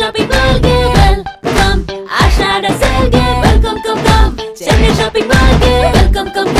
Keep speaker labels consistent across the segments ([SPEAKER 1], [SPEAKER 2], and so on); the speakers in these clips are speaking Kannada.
[SPEAKER 1] ஷாப்பிங் மால்க்கு வெல்கம் ஆஷாட செல்கு welcome come come Chennai shopping மால்க்கு welcome come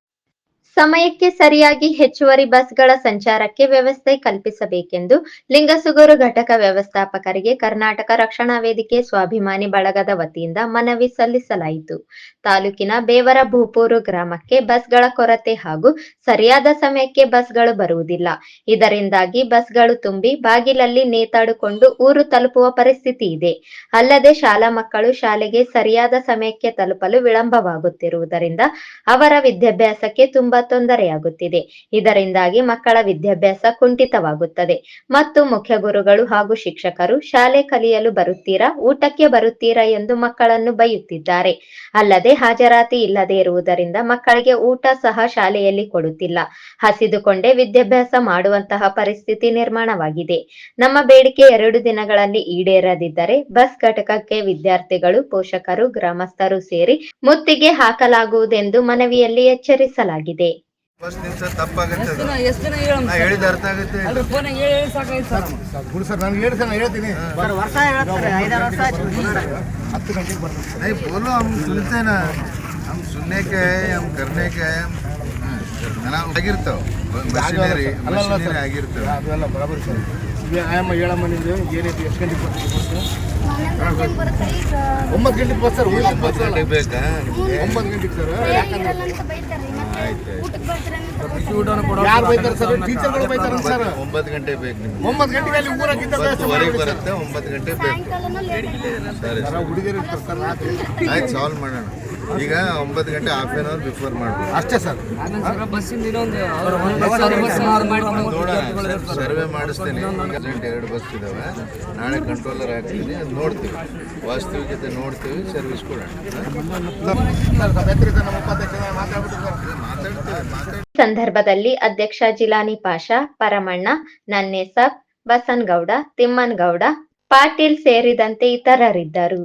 [SPEAKER 2] ಸಮಯಕ್ಕೆ ಸರಿಯಾಗಿ ಹೆಚ್ಚುವರಿ ಬಸ್ಗಳ ಸಂಚಾರಕ್ಕೆ ವ್ಯವಸ್ಥೆ ಕಲ್ಪಿಸಬೇಕೆಂದು ಲಿಂಗಸುಗೂರು ಘಟಕ ವ್ಯವಸ್ಥಾಪಕರಿಗೆ ಕರ್ನಾಟಕ ರಕ್ಷಣಾ ವೇದಿಕೆ ಸ್ವಾಭಿಮಾನಿ ಬಳಗದ ವತಿಯಿಂದ ಮನವಿ ಸಲ್ಲಿಸಲಾಯಿತು. ತಾಲೂಕಿನ ಬೇವರ ಭೂಪೂರು ಗ್ರಾಮಕ್ಕೆ ಬಸ್ಗಳ ಕೊರತೆ ಹಾಗೂ ಸರಿಯಾದ ಸಮಯಕ್ಕೆ ಬಸ್ಗಳು ಬರುವುದಿಲ್ಲ. ಇದರಿಂದಾಗಿ ಬಸ್ಗಳು ತುಂಬಿ ಬಾಗಿಲಲ್ಲಿ ನೇತಾಡಿಕೊಂಡು ಊರು ತಲುಪುವ ಪರಿಸ್ಥಿತಿ ಇದೆ. ಅಲ್ಲದೆ ಶಾಲಾ ಮಕ್ಕಳು ಶಾಲೆಗೆ ಸರಿಯಾದ ಸಮಯಕ್ಕೆ ತಲುಪಲು ವಿಳಂಬವಾಗುತ್ತಿರುವುದರಿಂದ ಅವರ ವಿದ್ಯಾಭ್ಯಾಸಕ್ಕೆ ತುಂಬಾ ತೊಂದರೆಯಾಗುತ್ತಿದೆ ಇದರಿಂದಾಗಿ ಮಕ್ಕಳ ವಿದ್ಯಾಭ್ಯಾಸ ಕುಂಠಿತವಾಗುತ್ತದೆ. ಮತ್ತು ಮುಖ್ಯ ಗುರುಗಳು ಹಾಗೂ ಶಿಕ್ಷಕರು ಶಾಲೆ ಕಲಿಯಲು ಬರುತ್ತೀರಾ, ಊಟಕ್ಕೆ ಬರುತ್ತೀರಾ ಎಂದು ಮಕ್ಕಳನ್ನು ಬೈಯುತ್ತಿದ್ದಾರೆ. ಅಲ್ಲದೆ ಹಾಜರಾತಿ ಇಲ್ಲದೆ ಇರುವುದರಿಂದ ಮಕ್ಕಳಿಗೆ ಊಟ ಸಹ ಶಾಲೆಯಲ್ಲಿ ಕೊಡುತ್ತಿಲ್ಲ. ಹಸಿದುಕೊಂಡೇ ವಿದ್ಯಾಭ್ಯಾಸ ಮಾಡುವಂತಹ ಪರಿಸ್ಥಿತಿ ನಿರ್ಮಾಣವಾಗಿದೆ. ನಮ್ಮ ಬೇಡಿಕೆ ಎರಡು ದಿನಗಳಲ್ಲಿ ಈಡೇರದಿದ್ದರೆ ಬಸ್ ಘಟಕಕ್ಕೆ ವಿದ್ಯಾರ್ಥಿಗಳು, ಪೋಷಕರು, ಗ್ರಾಮಸ್ಥರು ಸೇರಿ ಮುತ್ತಿಗೆ ಹಾಕಲಾಗುವುದೆಂದು ಮನವಿಯಲ್ಲಿ ಎಚ್ಚರಿಸಲಾಗಿದೆ.
[SPEAKER 3] ಹೇಳಿದ ಅರ್ಥ ಆಗುತ್ತೆ
[SPEAKER 4] ಅದ್ರ ಫೋನ್ ಹೇಳಿ ಹೇಳಿ ಸಾಕಾಯ್ತು ಸರ್
[SPEAKER 5] ಗುರು ಸರ್ ನಾನು ಹೇಳಿ ಸರ್ ನಾನು ಹೇಳ್ತೀನಿ
[SPEAKER 3] नहीं बोलो हम सुनते ना हम सुनने के हैं हम करने के हैं ನಾವು ಆಗಿರ್ತಾವ ಮಷಿನರಿ
[SPEAKER 5] ಅಲ್ಲಲ್ಲ
[SPEAKER 3] ಮಷಿನರಿ
[SPEAKER 5] ಸರ್
[SPEAKER 3] ಆಗಿರ್ತಾವ
[SPEAKER 5] ಅದೆಲ್ಲ ಬರಾಬರಿ ಸರ್ ಈಗ ಆಯಮ್ಮ ಹೇಳಮ್ಮ ನಿಂದು ಏನೈತಿ ಎಷ್ಟು ಗಂಟೆಗೆ ಬರ್ತೀವಿ ಬಸ್ ಒಂಬತ್ತು ಗಂಟೆಗೆ ಬಸ್ ಸರ್ ಊರಿಗೆ ಬಸ್
[SPEAKER 3] ಒಂಬತ್ತು ಗಂಟೆಗೆ ಬೇಕಾ
[SPEAKER 5] ಒಂಬತ್ತು ಗಂಟೆಗೆ ಸರ್
[SPEAKER 3] ಆಯ್ತು
[SPEAKER 5] ಯಾರು ಬೈತಾರೆ ಸರ್? ಟೀಚರ್ಗಳು ಬೈತಾರೆ ಸರ್?
[SPEAKER 3] ಒಂಬತ್ತು ಗಂಟೆ ಬೇಕು ನಿಮ್ಗೆ.
[SPEAKER 5] ಒಂಬತ್ತು ಗಂಟೆಗೆ ಅಲ್ಲಿ
[SPEAKER 3] ಬರುತ್ತೆ ಒಂಬತ್ತು ಗಂಟೆ ಬೇಕು. ಸರಿ ಸರಿ.
[SPEAKER 5] ಹುಡುಗಿರು ಇರ್ತಾರೆ ಸರ್ ರಾತ್ರಿ
[SPEAKER 3] ಆಯ್ತು ಸಾಲ್ವ್ ಮಾಡೋಣ. ಈಗ ಒಂಬತ್ತು ಗಂಟೆ ಹಾಫ್ ಆನ್ ಅವರ್ ಬಿಫೋರ್ ಮಾಡ್ಬೋದು.
[SPEAKER 5] ಅಷ್ಟೇ ಸರ್.
[SPEAKER 3] ಸರ್ವೆ ಮಾಡಿಸ್ತೀನಿ. ಎರಡು ಬಸ್ ಇದಾವೆ. ನಾಳೆ ಕಂಟ್ರೋಲರ್ ಹಾಕ್ತೀನಿ. ಅದು ನೋಡ್ತೀವಿ. ವಾಸ್ತವಿಕತೆ ನೋಡ್ತೀವಿ. ಸರ್ವಿಸ್ ಕೊಡೋಣ.
[SPEAKER 2] ಸಂದರ್ಭದಲ್ಲಿ ಅಧ್ಯಕ್ಷ ಜಿಲಾನಿ ಪಾಷಾ ಪರಮಣ್ಣ ನನ್ನೇಸಬ್ ಬಸನಗೌಡ ತಿಮ್ಮನಗೌಡ ಪಾಟೀಲ್ ಸೇರಿದಂತೆ ಇತರರಿದ್ದರು.